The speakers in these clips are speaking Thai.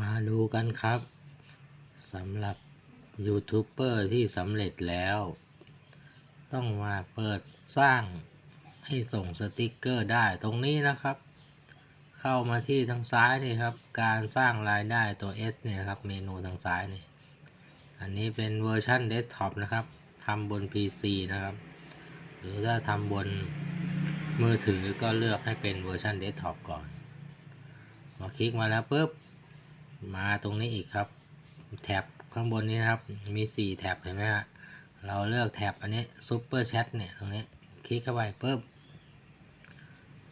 มาดูกันครับสำหรับยูทูบเบอร์ที่สำเร็จแล้ว ต้องมาเปิดสร้างให้ส่งสติกเกอร์ได้ตรงนี้นะครับ เข้ามาที่ทางซ้ายนี่ครับ การสร้างรายได้ตัว S เนี่ยครับเมนูทางซ้ายนี่อันนี้เป็นเวอร์ชันเดสก์ท็อปนะครับทำบน PC นะครับ หรือถ้าทำบนมือถือก็เลือกให้เป็นเวอร์ชันเดสก์ท็อปก่อนพอคลิกมาแล้วปุ๊บ มาตรงนี้อีกครับแท็บข้างบนนี้นะครับ มี 4แท็บเห็นไหมฮะเราเลือกแท็บอันนี้ซูเปอร์แชทเนี่ยตรงนี้คลิกเข้าไปปุ๊บ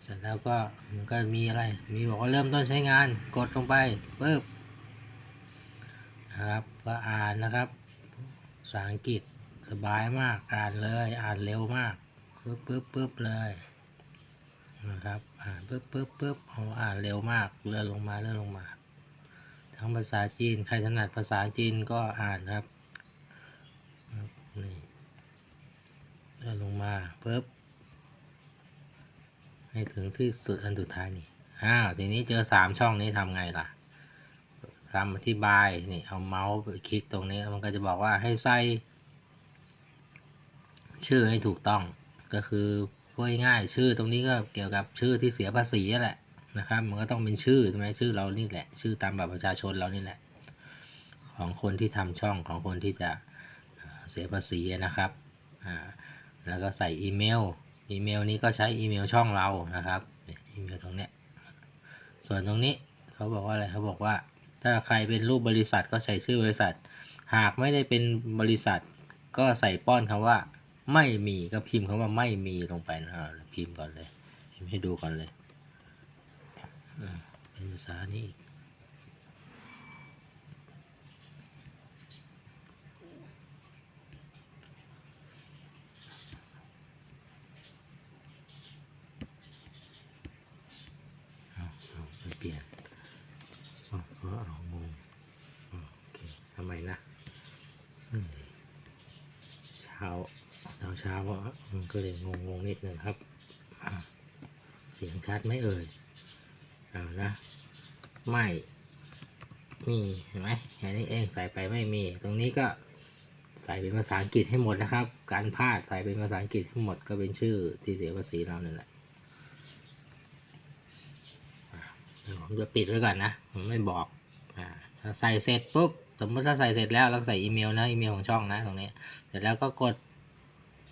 เสร็จแล้วก็มันก็มีอะไร มีบอกว่าเริ่มต้นใช้งานกดลงไปปุ๊บนะครับก็อ่านนะครับภาษาอังกฤษสบายมากอ่านเลยอ่านเร็วมากปุ๊บปุ๊บปุ๊บเลยนะครับอ่านปุ๊บปุ๊บปุ๊บเอาอ่านเร็วมากเลื่อนลงมาเลื่อนลงมา ทั้งภาษาจีน ใครถนัดภาษาจีนก็อ่านครับนี่ลงมาปุ๊บให้ถึงที่สุดอันสุดท้ายนี่อ้าวทีนี้เจอสามช่องนี้ทำไงล่ะคำอธิบายนี่เอาเมาส์ไปคลิกตรงนี้มันก็จะบอกว่าให้ใส่ชื่อให้ถูกต้องก็คือพูดง่ายๆชื่อตรงนี้ก็เกี่ยวกับชื่อที่เสียภาษีนั่นแหละ นะครับ มันก็ต้องเป็นชื่อใช่ไหมชื่อเรานี่แหละ ชื่อตามบัตรประชาชนเรานี่แหละ ของคนที่ทำช่องของคนที่จะเสียภาษีนะครับ อ่า แล้วก็ใส่อีเมล อีเมลนี้ก็ใช้อีเมลช่องเรานะครับ อีเมลตรงเนี้ย ส่วนตรงนี้เขาบอกว่าอะไรเขาบอกว่า ถ้าใครเป็นรูปบริษัทก็ใส่ชื่อบริษัท หากไม่ได้เป็นบริษัทก็ใส่ป้อนคำว่า ไม่มีก็พิมพ์คำว่าไม่มีลงไปนะอ่าพิมพ์ก่อนเลยพิมพ์ให้ดูก่อนเลย อ่าเป็นภาษานี้อีกเอาเอาไปเปลี่ยนเอาเอาเอางงโอเคทำไมนะเช้าเช้าเช้าอะมันก็เลยงงงๆนิดหนึ่งครับ เสียงชัดไหมเอ่ย อานะ ไม่มีเห็นไหมแค่นี้เองใส่ไปไม่มี ตรงนี้ก็ใส่เป็นภาษาอังกฤษให้หมดนะครับ การพลาดใส่เป็นภาษาอังกฤษให้หมดก็เป็นชื่อที่เสียภาษีเราเนั่นแหละผมจะปิดไว้ก่อนนะผมไม่บอกอ่าถ้าใส่เสร็จปุ๊บสมมติถ้าใส่เสร็จแล้วเราใส่อีเมลนะอีเมลของช่องนะตรงนี้ เสร็จแล้วก็กด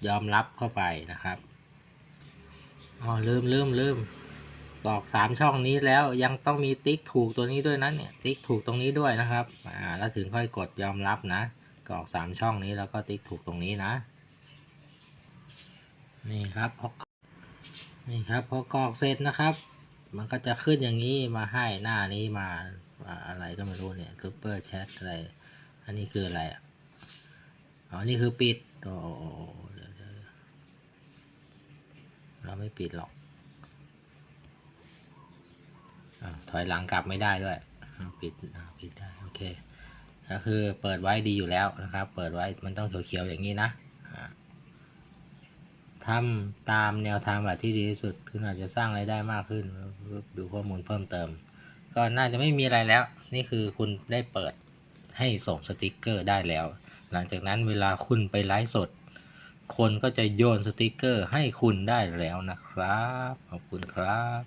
ยอมรับเข้าไปนะครับอ๋อลืมลืมลืม กรอกสามช่องนี้แล้วยังต้องมีติ๊กถูกตัวนี้ด้วยนะเนี่ยติ๊กถูกตรงนี้ด้วยนะครับอ่าแล้วถึงค่อยกดยอมรับนะกรอกสามช่องนี้แล้วก็ติ๊กถูกตรงนี้นะ นี่ครับพอนี่ครับพอกรอกเสร็จนะครับ มันก็จะขึ้นอย่างนี้มาให้หน้านี้มาอะไรก็ไม่รู้เนี่ยซูเปอร์แชทอะไร อันนี้คืออะไรอะอ๋อนี่คือปิดโอ้เดี๋ยวเดี๋ยวเดี๋ยวเราไม่ปิดหรอก อยหลังกลับไม่ได้ด้วยปิดปิดได้โอเคก็คือเปิดไว้ดีอยู่แล้วนะครับ เปิดไว้มันต้องเขียวๆอย่างนี้นะทำตามแนวทางแบบที่ดีที่สุดคืออาจจะสร้างรายได้มากขึ้น ดูข้อมูลเพิ่มเติม ก็น่าจะไม่มีอะไรแล้ว นี่คือคุณได้เปิดให้ส่งสติกเกอร์ได้แล้ว หลังจากนั้นเวลาคุณไปไลฟ์สด คนก็จะโยนสติกเกอร์ให้คุณได้แล้วนะครับ ขอบคุณครับ